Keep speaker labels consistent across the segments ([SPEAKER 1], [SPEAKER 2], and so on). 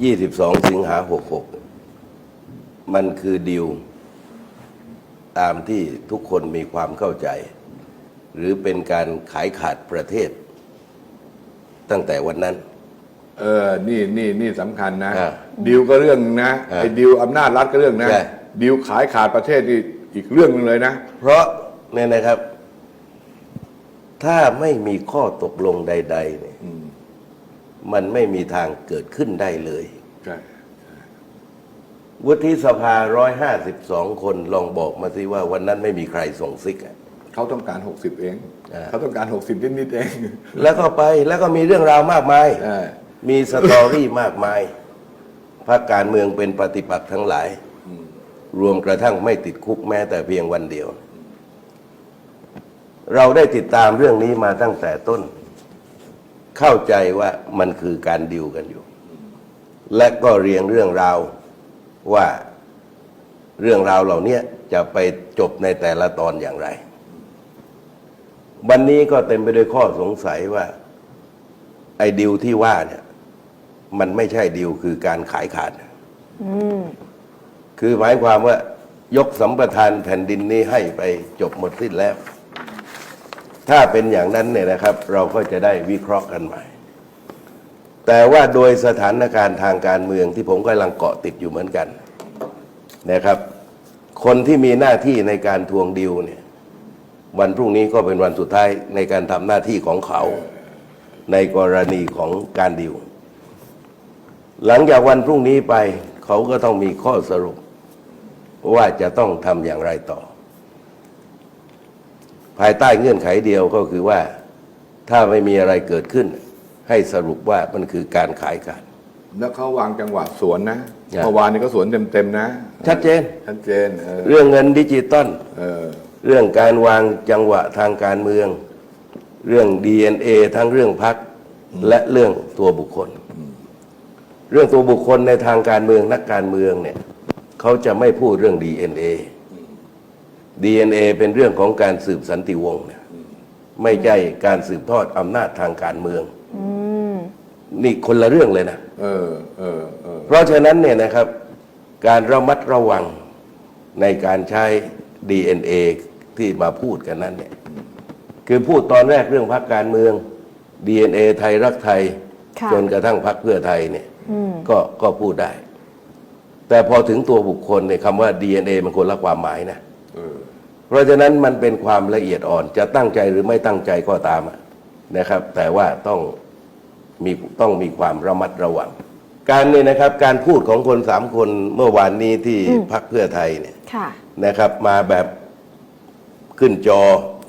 [SPEAKER 1] 22 สิงหา 66 มันคือดิว ตามที่ทุกคนมีความเข้าใจ หรือเป็นการขายขาดประเทศ ตั้งแต่วันนั้น
[SPEAKER 2] เออ นี่นี่นี่สำคัญนะ
[SPEAKER 1] อ่า
[SPEAKER 2] ดิวก็เรื่องนึงนะ
[SPEAKER 1] อ่า
[SPEAKER 2] ไอ้ดิวอำนาจรัฐก็เรื่องนะ
[SPEAKER 1] ใช่
[SPEAKER 2] ดิวขายขาดประเทศนี่อีกเรื่องหนึงเลยนะ
[SPEAKER 1] เพราะเนี่ยนะครับ ถ้าไม่มีข้อตกลงใด ๆ เนี่ย
[SPEAKER 2] อืม
[SPEAKER 1] มันไม่มีทางเกิดขึ้นได้เลย
[SPEAKER 2] ใช่
[SPEAKER 1] วุฒิสภา152คนลองบอกมาสิว่าวันนั้นไม่มีใครส่งซิกอะ
[SPEAKER 2] เขาต้องการ 60 เอง
[SPEAKER 1] อ่า
[SPEAKER 2] เขาต้องการ 60นิดๆเอง
[SPEAKER 1] แล้วก็ไปแล้วก็มีเรื่องราวมากมาย
[SPEAKER 2] ใช่
[SPEAKER 1] มีสตอรี่มากมายพรรคการเมืองเป็นปฏิปักษ์ทั้งหลายรวมกระทั่งไม่ติดคุกแม้แต่เพียงวันเดียว เราได้ติดตามเรื่องนี้มาตั้งแต่ต้น เข้าใจว่ามันคือการดิวกันอยู่ และก็เรียงเรื่องราวว่าเรื่องราวเหล่านี้จะไปจบในแต่ละตอนอย่างไร วันนี้ก็เต็มไปด้วยข้อสงสัยว่า ไอ้ดิวที่ว่าเนี่ย มันไม่ใช่ดิวคือการขายขาดคือหมายความว่ายกสัมปทานแผ่นดินนี้ให้ไปจบหมดสิ้นแล้ว ถ้าเป็นอย่างนั้นเนี่ยนะครับ เราก็จะได้วิเคราะห์กันใหม่ แต่ว่าโดยสถานการณ์ทางการเมืองที่ผมกำลังเกาะติดอยู่เหมือนกันนะครับ คนที่มีหน้าที่ในการทวงดิวเนี่ยวันพรุ่งนี้ก็เป็นวันสุดท้ายในการทำหน้าที่ของเขา ในกรณีของการดิว หลังจากวันพรุ่งนี้ไปเขาก็ต้องมีข้อสรุปว่าจะต้องทำอย่างไรต่อ ภายใต้เงื่อนไขเดียวก็คือว่าถ้าไม่มีอะไรเกิดขึ้น ให้สรุปว่ามันคือการขายกัน
[SPEAKER 2] แล้วเขาวางจังหวะสวนนะ
[SPEAKER 1] ใช่
[SPEAKER 2] เมื่อวานนี้ก็สวนเต็มๆนะ
[SPEAKER 1] ชัดเจน
[SPEAKER 2] ชัดเจนเออ
[SPEAKER 1] เรื่องเงินดิจิตอล
[SPEAKER 2] เออ
[SPEAKER 1] เรื่องการวางจังหวะทางการเมือง เรื่อง DNA ทั้งเรื่องพักและเรื่องตัวบุคคล เรื่องตัวบุคคลในทางการเมืองนักการเมืองเนี่ยเขาจะไม่พูดเรื่อง DNA DNA เป็นเรื่องของการสืบสันติวงศ์เนี่ยไม่ใช่การสืบทอดอำนาจทางการเมืองนี่คนละเรื่องเลยนะ
[SPEAKER 2] เออเออเออ
[SPEAKER 1] เพราะฉะนั้นเนี่ยนะครับ การระมัดระวังในการใช้ DNA ที่มาพูดกันนั้นเนี่ยคือพูดตอนแรกเรื่องพรรคการเมือง DNA ไทยรักไทย
[SPEAKER 3] ค่ะ
[SPEAKER 1] จนกระทั่งพรรคเพื่อไทยเนี่ยก็ก็พูดได้ แต่พอถึงตัวบุคคลเนี่ยคำว่า DNA มันคนละความหมายนะ
[SPEAKER 2] เออ
[SPEAKER 1] เพราะฉะนั้นมันเป็นความละเอียดอ่อนจะตั้งใจหรือไม่ตั้งใจก็ตามอะนะครับ แต่ว่าต้องมีต้องมีความระมัดระวัง การเนี่ยนะครับการพูดของคนสามคนเมื่อวานนี้ที่พักเพื่อไทยเนี่ย
[SPEAKER 3] ค่ะ
[SPEAKER 1] นะครับ มาแบบขึ้นจอ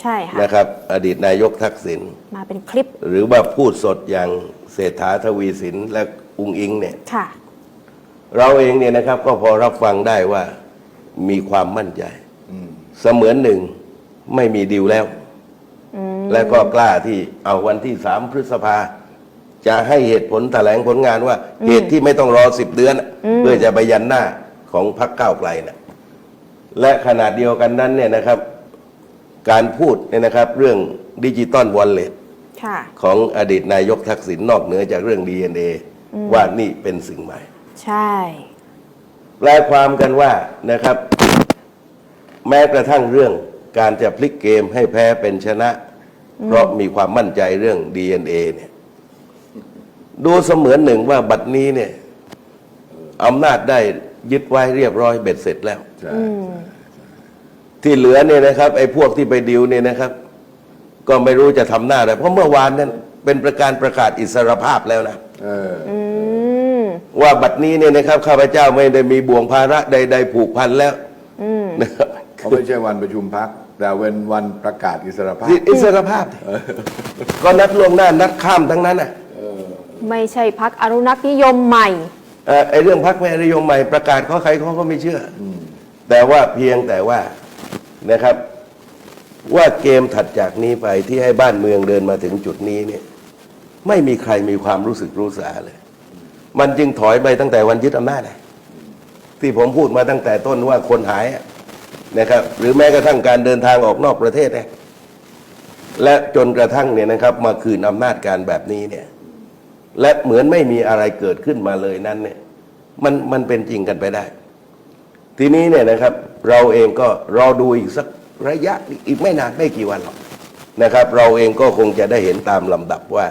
[SPEAKER 3] ใช่ค่ะ
[SPEAKER 1] นะครับ อดีตนายกทักษิณ
[SPEAKER 3] มาเป็นคลิป
[SPEAKER 1] หรือว่าพูดสดอย่างเศรษฐาทวีสินและอุงอิงเนี่ย
[SPEAKER 3] ค่ะ
[SPEAKER 1] เราเองเนี่ยนะครับก็พอรับฟังได้ว่ามีความมั่นใจ
[SPEAKER 2] อืม
[SPEAKER 1] เสมือนหนึ่งไม่มีดีลแล้วและก็กล้าที่เอาวันที่สามพฤษภา จะให้เหตุผลแถลงผลงานว่า เหตุที่ไม่ต้องรอสิบเดือนน่ะเพื่อจะไปยันหน้าของพรรคก้าวไกลนะและขนาดเดียวกันนั้นเนี่ยนะครับ การพูดเนี่ยนะครับ เรื่องดิจิตอลวอลเล็ต
[SPEAKER 3] ค่ะ
[SPEAKER 1] ของอดีตนายกทักษิณนอกเหนือจากเรื่อง DNA ว่านี่เป็นสิ่งใหม่
[SPEAKER 3] ใช่
[SPEAKER 1] แปลความกันว่านะครับ แม้กระทั่งเรื่องการจะพลิกเกมให้แพ้เป็นชนะ เพราะมีความมั่นใจเรื่อง DNA เนี่ยดูเสมือนหนึ่งว่าบัดนี้เนี่ยอำนาจได้ยึดไว้เรียบร้อยเบ็ดเสร็จแล้ว
[SPEAKER 2] ใช่
[SPEAKER 1] ที่เหลือเนี่ยนะครับไอ้พวกที่ไปดิวเนี่ยนะครับ ก็ไม่รู้จะทำหน้าอะไรเพราะเมื่อวานนั้นเป็นประการประกาศอิสรภาพแล้วนะ
[SPEAKER 2] เออ
[SPEAKER 3] อืม
[SPEAKER 1] ว่าบัดนี้เนี่ยนะครับข้าพเจ้าไม่ได้มีบ่วงภาระใด ๆ ผูกพันแล้วนะครับ
[SPEAKER 2] เขา ไม่ใช่วันประชุมพัก แต่เป็นวันประกาศอิสรภาพ
[SPEAKER 1] อิสรภาพก็นัดล่วงหน้านัดข้ามทั้งนั้นน่ะ
[SPEAKER 3] ไม่ใช่พักอนุรักษ์นิยมใหม่
[SPEAKER 1] เอ่อไอ้เรื่องพักแม่นิยมใหม่ประกาศเขาใครเขาก็ไม่เชื่ออแต่ว่าเพียงแต่ว่านะครับ ว่าเกมถัดจากนี้ไปที่ให้บ้านเมืองเดินมาถึงจุดนี้เนี่ย ไม่มีใครมีความรู้สึกรู้สาเลย มันจึงถอยไปตั้งแต่วันยึดอำนาจนะที่ผมพูดมาตั้งแต่ต้นว่าคนหายอะ นะครับหรือแม้กระทั่งการเดินทางออกนอกประเทศเและจนกระทั่งเนี่ยนะครับมาคืนอำนาจการแบบนี้เนี่ยและเหมือนไม่มีอะไรเกิดขึ้นมาเลยนั้นเนี่ยมันมันเป็นจริงกันไปได้ ทีนี้เนี่ยนะครับ เราเองก็รอดูอีกสักระยะอีกไม่นานไม่กี่วันหรอกนะครับ เราเองก็คงจะได้เห็นตามลำดับว่า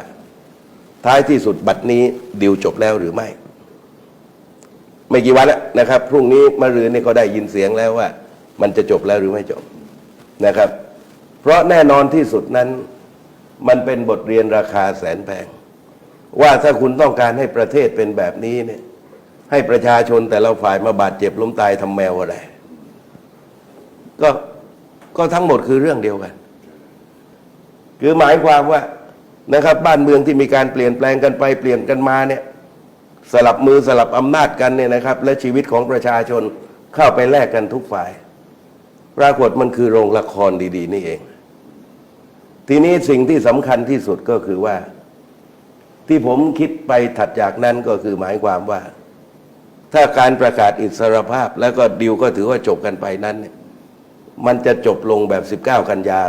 [SPEAKER 1] ท้ายที่สุดบัตรนี้ดิวจบแล้วหรือไม่ ไม่กี่วันแล้วนะครับ พรุ่งนี้มะรืนนี่ก็ได้ยินเสียงแล้วว่า มันจะจบแล้วหรือไม่จบนะครับ เพราะแน่นอนที่สุดนั้นมันเป็นบทเรียนราคาแสนแพง ว่าถ้าคุณต้องการให้ประเทศเป็นแบบนี้เนี่ยให้ประชาชนแต่ละฝ่ายมาบาดเจ็บล้มตายทำแมวอะไร ก็ก็ทั้งหมดคือเรื่องเดียวกัน คือหมายความว่านะครับ บ้านเมืองที่มีการเปลี่ยนแปลงกันไปเปลี่ยนกันมาเนี่ยสลับมือสลับอำนาจกันเนี่ยนะครับ และชีวิตของประชาชนเข้าไปแลกกันทุกฝ่าย ปรากฏมันคือโรงละครดี ๆ นี่เอง ทีนี้สิ่งที่สำคัญที่สุดก็คือว่า ที่ผมคิดไปถัดจากนั้นก็คือหมายความว่า ถ้าการประกาศอิสรภาพแล้วก็ดิวก็ถือว่าจบกันไปนั้นเนี่ยมันจะจบลงแบบ 19 กันยา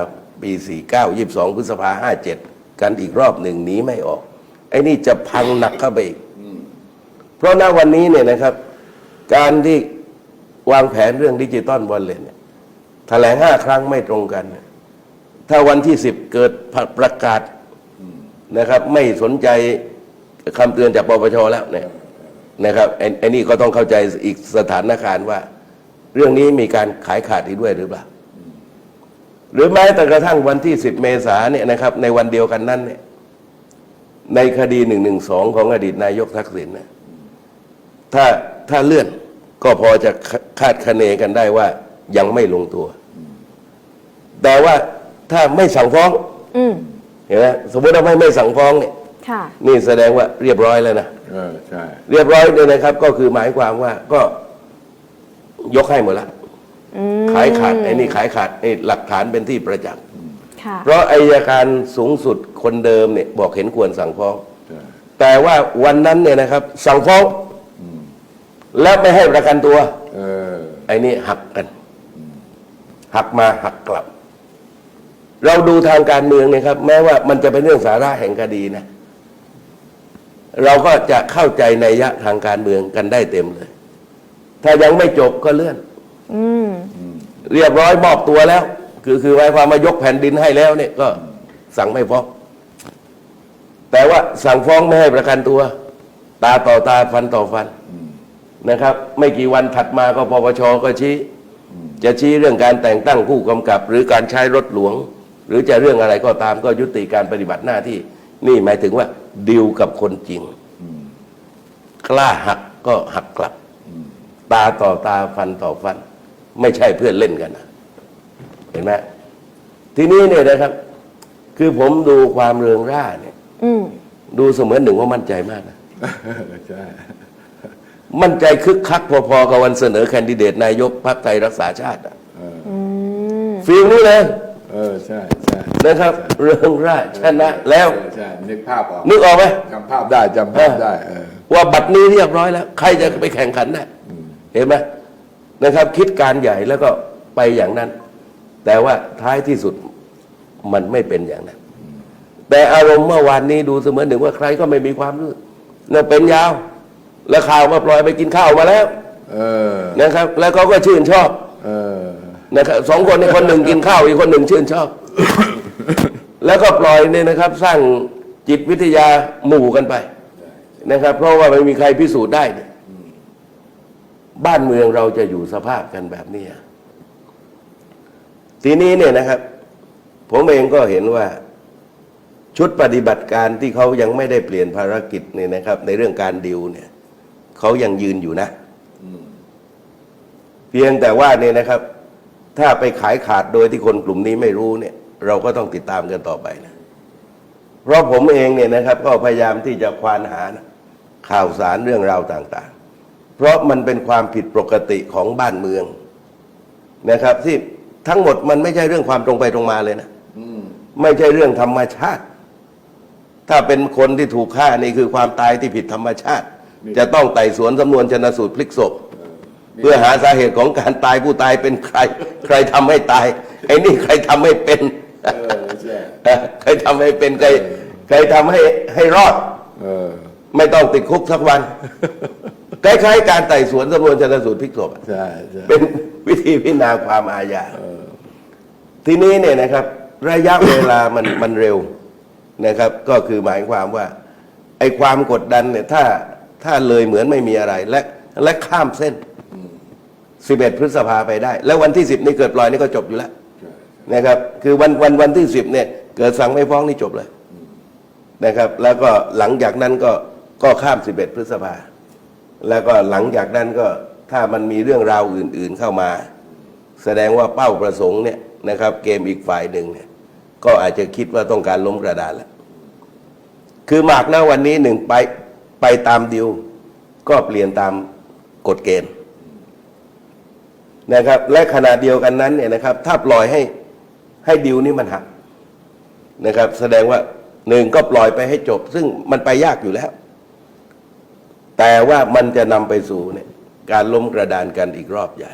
[SPEAKER 1] ปี 49 22 พฤษภา57 กันอีกรอบหนึ่งหนีไม่ออก ไอ้นี่จะพังหนักเข้าไปอีกเพราะณวันนี้เนี่ยนะครับ การที่วางแผนเรื่องดิจิตอลวอลเล็ตเนี่ย แถลงห้าครั้งไม่ตรงกันเนี่ยถ้าวันที่สิบเกิดประกาศนะครับ ไม่สนใจคำเตือนจากปปชแล้วเนี่ยนะครับไอ้นี่ก็ต้องเข้าใจอีกสถานการณ์ว่า เรื่องนี้มีการขายขาดอีกด้วยหรือเปล่า หรือแม้แต่กระทั่งวันที่สิบเมษาเนี่ยนะครับ ในวันเดียวกันนั้นเนี่ยในคดีหนึ่งหนึ่งสองของอดีตนายกทักษิณเนี่ยถ้าถ้าเลื่อนก็พอจะคาดคะเนกันได้ว่ายังไม่ลงตัว แต่ว่าถ้าไม่สั่งฟ้อง
[SPEAKER 3] อืม
[SPEAKER 1] เห็นไหมสมมติว่าไม่ไม่สั่งฟ้องเนี่ย
[SPEAKER 3] ค่ะ
[SPEAKER 1] นี่แสดงว่าเรียบร้อยแล้วนะ
[SPEAKER 2] เออใช่
[SPEAKER 1] เรียบร้อยเลยนะครับ ก็คือหมายความว่าก็ยกให้หมดละ
[SPEAKER 3] อืม
[SPEAKER 1] ขายขาดไอ้นี่ขายขาดไอ้หลักฐานเป็นที่ประจักษ์
[SPEAKER 3] ค่ะ
[SPEAKER 1] เพราะอายการสูงสุดคนเดิมเนี่ยบอกเห็นควรสั่งฟ้อง
[SPEAKER 2] ใช่
[SPEAKER 1] แต่ว่าวันนั้นเนี่ยนะครับ สั่งฟ้องแล้วไม่ให้ประกันตัว
[SPEAKER 2] เออ
[SPEAKER 1] ไอ้นี่หักกัน หักมาหักกลับ เราดูทางการเมืองเนี่ยครับ แม้ว่ามันจะเป็นเรื่องสาระแห่งคดีนะ เราก็จะเข้าใจในยยะทางการเมืองกันได้เต็มเลย ถ้ายังไม่จบก็เลื่อน
[SPEAKER 3] อืม
[SPEAKER 1] เรียบร้อยมอบตัวแล้ว คือคือหมายความมายกแผ่นดินให้แล้วเนี่ยก็สั่งไม่ฟ้องแต่ว่าสั่งฟ้องไม่ให้ประกันตัว ตาต่อตาฟันต่อฟันนะครับ ไม่กี่วันถัดมาก็ปปชก็ชี้ จะชี้เรื่องการแต่งตั้งผู้กำกับ หรือการใช้รถหลวง หรือจะเรื่องอะไรก็ตามก็ยุติการปฏิบัติหน้าที่ นี่หมายถึงว่าดิวกับคนจริง กล้าหักก็หักกลับ ตาต่อตาฟันต่อฟัน ไม่ใช่เพื่อนเล่นกันนะเห็นไหมทีนี้เนี่ยนะครับ คือผมดูความเรืองร่าเนี่ย
[SPEAKER 3] อืม
[SPEAKER 1] ดูเสมือนหนึ่งว่ามั่นใจมากนะ
[SPEAKER 2] ใช่
[SPEAKER 1] มั่นใจคึกคัก พอๆกับวันเสนอแคนดิเดตนายกพรรคไทยรักษาชาติอะ
[SPEAKER 2] เออ
[SPEAKER 3] อืม
[SPEAKER 1] ฟีลนี้เลย
[SPEAKER 2] เออใช่ใช่
[SPEAKER 1] นะครับ เรืองร่าชนะแล้ว
[SPEAKER 2] เออใช่นึกภาพออก
[SPEAKER 1] นึกออกไหม
[SPEAKER 2] จำภาพได้จำภาพได้เออ
[SPEAKER 1] ว่าบัตรนี้เรียบร้อยแล้ว ใครจะไปแข่งขันได้เห็นไหมนะครับ คิดการใหญ่แล้วก็ไปอย่างนั้น แต่ว่าท้ายที่สุดมันไม่เป็นอย่างนั้น แต่อารมณ์เมื่อวานนี้ดูเสมือนหนึ่งว่าใครก็ไม่มีความรู้เนี่ยเป็นยาว แล้วข่าวมาปล่อยไปกินข้าวมาแล้ว
[SPEAKER 2] เออ
[SPEAKER 1] นะครับ แล้วเขาก็ชื่นชอบ
[SPEAKER 2] เออ
[SPEAKER 1] นะครับสองคนในคนหนึ่งกินข้าวอีกคนหนึ่งชื่นชอบ แล้วก็ปล่อยเนี่ยนะครับ สร้างจิตวิทยาหมู่กันไปนะครับ เพราะว่าไม่มีใครพิสูจน์ได้เนี่ยบ้านเมืองเราจะอยู่สภาพกันแบบนี้ทีนี้เนี่ยนะครับ ผมเองก็เห็นว่าชุดปฏิบัติการที่เขายังไม่ได้เปลี่ยนภารกิจเนี่ยนะครับ ในเรื่องการดิวเนี่ยเขายังยืนอยู่นะเพียงแต่ว่าเนี่ยนะครับ ถ้าไปขายขาดโดยที่คนกลุ่มนี้ไม่รู้เนี่ย เราก็ต้องติดตามกันต่อไปนะ เพราะผมเองเนี่ยนะครับ ก็พยายามที่จะควานหานะข่าวสารเรื่องราวต่างๆ เพราะมันเป็นความผิดปกติของบ้านเมืองนะครับ ที่ทั้งหมดมันไม่ใช่เรื่องความตรงไปตรงมาเลยนะไม่ใช่เรื่องธรรมชาติ ถ้าเป็นคนที่ถูกฆ่านี่คือความตายที่ผิดธรรมชาติ จะต้องไต่สวนสำนวนชนสูตรพลิกศพ เพื่อหาสาเหตุของการตายผู้ตายเป็นใคร ใครทำให้ตายไอ้นี่ใครทำให้เป็น
[SPEAKER 2] เออใช่
[SPEAKER 1] ใครทำให้เป็นใครใครทำให้ให้รอด
[SPEAKER 2] เออ
[SPEAKER 1] ไม่ต้องติดคุกสักวันคล้ายๆการไต่สวนสำนวนชนสูตรพลิกศพอะ
[SPEAKER 2] ใช่ใช่
[SPEAKER 1] เป็นวิธีพิจารณาความอาญาทีนี้เนี่ยนะครับ ระยะเวลามันมันเร็วนะครับ ก็คือหมายความว่า ไอ้ความกดดันเนี่ยถ้าถ้าเลยเหมือนไม่มีอะไรและและข้ามเส้น 11 พฤษภาไปได้ แล้ววันที่ 10 นี่เกิดปล่อยนี่ก็จบอยู่แล้วนะครับ คือวันวันวันที่ 10เนี่ยเกิดสั่งไม่ฟ้องนี่จบเลยนะครับ แล้วก็หลังจากนั้นก็ก็ข้าม 11 พฤษภา แล้วก็หลังจากนั้นก็ถ้ามันมีเรื่องราวอื่น ๆเข้ามา แสดงว่าเป้าประสงค์เนี่ยนะครับเกมอีกฝ่ายหนึ่งเนี่ยก็อาจจะคิดว่าต้องการล้มกระดานแล้วคือหมากนะวันนี้หนึ่งไปไปตามดิว ก็เปลี่ยนตามกฎเกณฑ์ นะครับและขณะเดียวกันนั้นเนี่ยนะครับถ้าปล่อยให้ให้ดิวนี่มันหักนะครับ แสดงว่าหนึ่งก็ปล่อยไปให้จบ ซึ่งมันไปยากอยู่แล้ว แต่ว่ามันจะนำไปสู่เนี่ยการล้มกระดานกันอีกรอบใหญ่